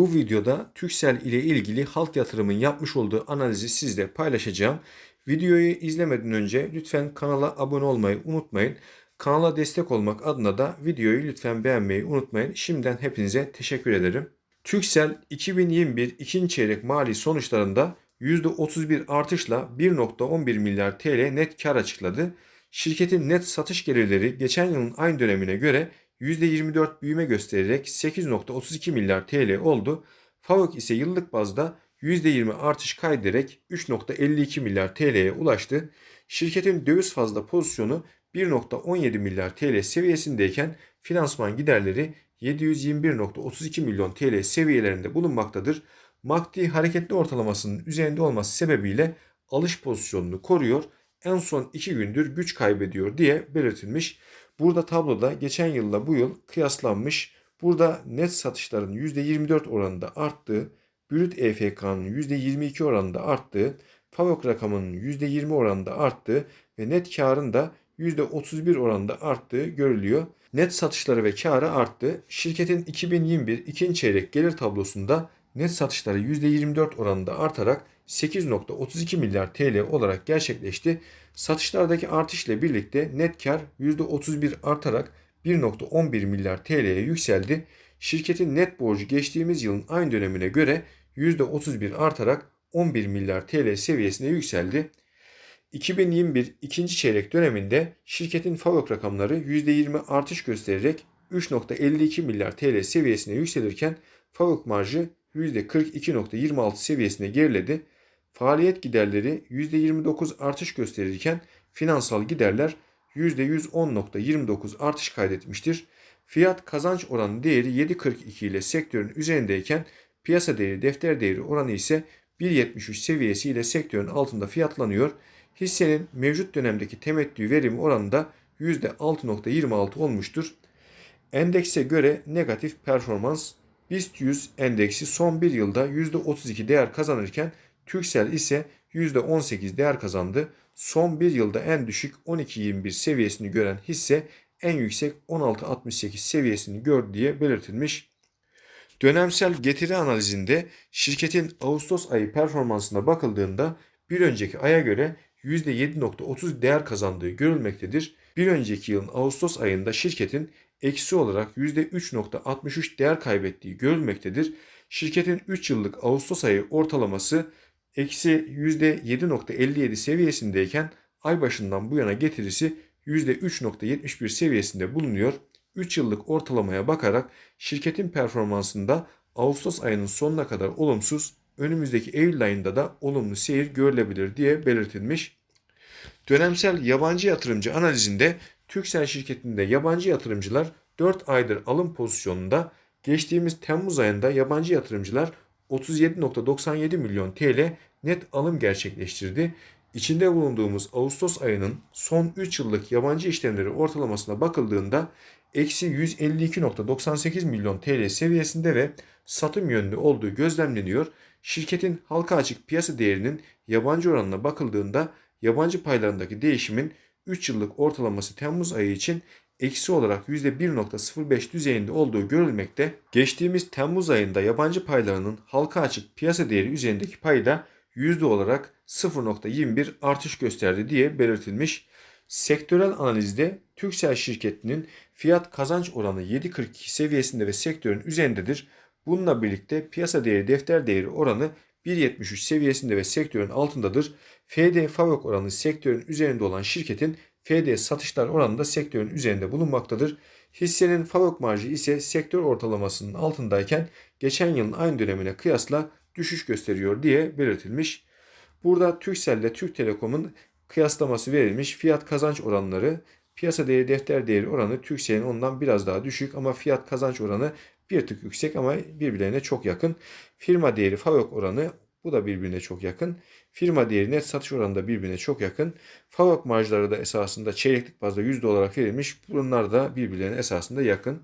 Bu videoda Türksel ile ilgili halk yatırımın yapmış olduğu analizi sizle paylaşacağım. Videoyu izlemeden önce lütfen kanala abone olmayı unutmayın. Kanala destek olmak adına da videoyu lütfen beğenmeyi unutmayın. Şimdiden hepinize teşekkür ederim. Türksel 2021 ikinci çeyrek mali sonuçlarında %31 artışla 1.11 milyar TL net kar açıkladı. Şirketin net satış gelirleri geçen yılın aynı dönemine göre %24 büyüme göstererek 8.32 milyar TL oldu. FAVÖK ise yıllık bazda %20 artış kaydederek 3.52 milyar TL'ye ulaştı. Şirketin döviz fazla pozisyonu 1.17 milyar TL seviyesindeyken finansman giderleri 721.32 milyon TL seviyelerinde bulunmaktadır. MACD hareketli ortalamasının üzerinde olması sebebiyle alış pozisyonunu koruyor. En son 2 gündür güç kaybediyor diye belirtilmiş. Burada tabloda geçen yılla bu yıl kıyaslanmış. Burada net satışların %24 oranında arttığı, brüt EFK'nın %22 oranında arttığı, FAVÖK rakamının %20 oranında arttığı ve net karın da %31 oranında arttığı görülüyor. Net satışları ve karı arttı. Şirketin 2021 ikinci çeyrek gelir tablosunda net satışları %24 oranında artarak 8.32 milyar TL olarak gerçekleşti. Satışlardaki artış ile birlikte net kar %31 artarak 1.11 milyar TL'ye yükseldi. Şirketin net borcu geçtiğimiz yılın aynı dönemine göre %31 artarak 11 milyar TL seviyesine yükseldi. 2021 ikinci çeyrek döneminde şirketin FAVÖK rakamları %20 artış göstererek 3.52 milyar TL seviyesine yükselirken FAVÖK marjı %42.26 seviyesine geriledi. Faaliyet giderleri %29 artış gösterirken finansal giderler %110.29 artış kaydetmiştir. Fiyat kazanç oranı değeri 7.42 ile sektörün üzerindeyken piyasa değeri defter değeri oranı ise 1.73 seviyesi ile sektörün altında fiyatlanıyor. Hissenin mevcut dönemdeki temettü verimi oranı da %6.26 olmuştur. Endekse göre negatif performans BIST 100 endeksi son bir yılda %32 değer kazanırken Türksel ise %18 değer kazandı. Son bir yılda en düşük 12.21 seviyesini gören hisse en yüksek 16.68 seviyesini gördü diye belirtilmiş. Dönemsel getiri analizinde şirketin Ağustos ayı performansına bakıldığında bir önceki aya göre %7.30 değer kazandığı görülmektedir. Bir önceki yılın Ağustos ayında şirketin eksi olarak %3.63 değer kaybettiği görülmektedir. Şirketin 3 yıllık Ağustos ayı ortalaması eksi %7.57 seviyesindeyken ay başından bu yana getirisi %3.71 seviyesinde bulunuyor. 3 yıllık ortalamaya bakarak şirketin performansında Ağustos ayının sonuna kadar olumsuz, önümüzdeki Eylül ayında da olumlu seyir görülebilir diye belirtilmiş. Dönemsel yabancı yatırımcı analizinde Türksel şirketinde yabancı yatırımcılar 4 aydır alım pozisyonunda geçtiğimiz Temmuz ayında yabancı yatırımcılar 37.97 milyon TL net alım gerçekleştirdi. İçinde bulunduğumuz Ağustos ayının son 3 yıllık yabancı işlemleri ortalamasına bakıldığında eksi 152.98 milyon TL seviyesinde ve satım yönlü olduğu gözlemleniyor. Şirketin halka açık piyasa değerinin yabancı oranına bakıldığında yabancı paylarındaki değişimin 3 yıllık ortalaması Temmuz ayı için eksi olarak %1.05 düzeyinde olduğu görülmekte. Geçtiğimiz Temmuz ayında yabancı paylarının halka açık piyasa değeri üzerindeki payı da yüzde olarak 0.21 artış gösterdi diye belirtilmiş. Sektörel analizde Türksel şirketinin fiyat kazanç oranı 7.42 seviyesinde ve sektörün üzerindedir. Bununla birlikte piyasa değeri defter değeri oranı 1.73 seviyesinde ve sektörün altındadır. FD FAVÖK oranı sektörün üzerinde olan şirketin FD satışlar oranında sektörün üzerinde bulunmaktadır. Hissenin FAVÖK marjı ise sektör ortalamasının altındayken geçen yılın aynı dönemine kıyasla düşüş gösteriyor diye belirtilmiş. Burada Türksel ile Türk Telekom'un kıyaslaması verilmiş. Fiyat kazanç oranları, piyasa değeri defter değeri oranı Türksel'in ondan biraz daha düşük ama fiyat kazanç oranı bir tık yüksek ama birbirlerine çok yakın. Firma değeri FAVÖK oranı bu da birbirine çok yakın. Firma değeri net satış oranı da birbirine çok yakın. FAVÖK marjları da esasında çeyreklik bazda yüzde olarak verilmiş. Bunlar da birbirlerine esasında yakın.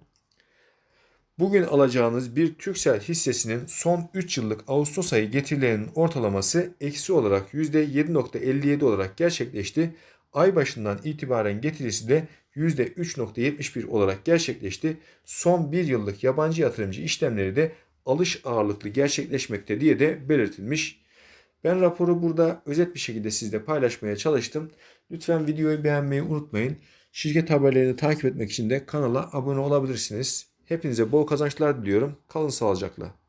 Bugün alacağınız bir Türksel hissesinin son 3 yıllık Ağustos ayı getirilerinin ortalaması eksi olarak %7.57 olarak gerçekleşti. Ay başından itibaren getirisi de %3.71 olarak gerçekleşti. Son 1 yıllık yabancı yatırımcı işlemleri de alış ağırlıklı gerçekleşmekte diye de belirtilmiş. Ben raporu burada özet bir şekilde sizle paylaşmaya çalıştım. Lütfen videoyu beğenmeyi unutmayın. Şirket haberlerini takip etmek için de kanala abone olabilirsiniz. Hepinize bol kazançlar diliyorum. Kalın sağlıcakla.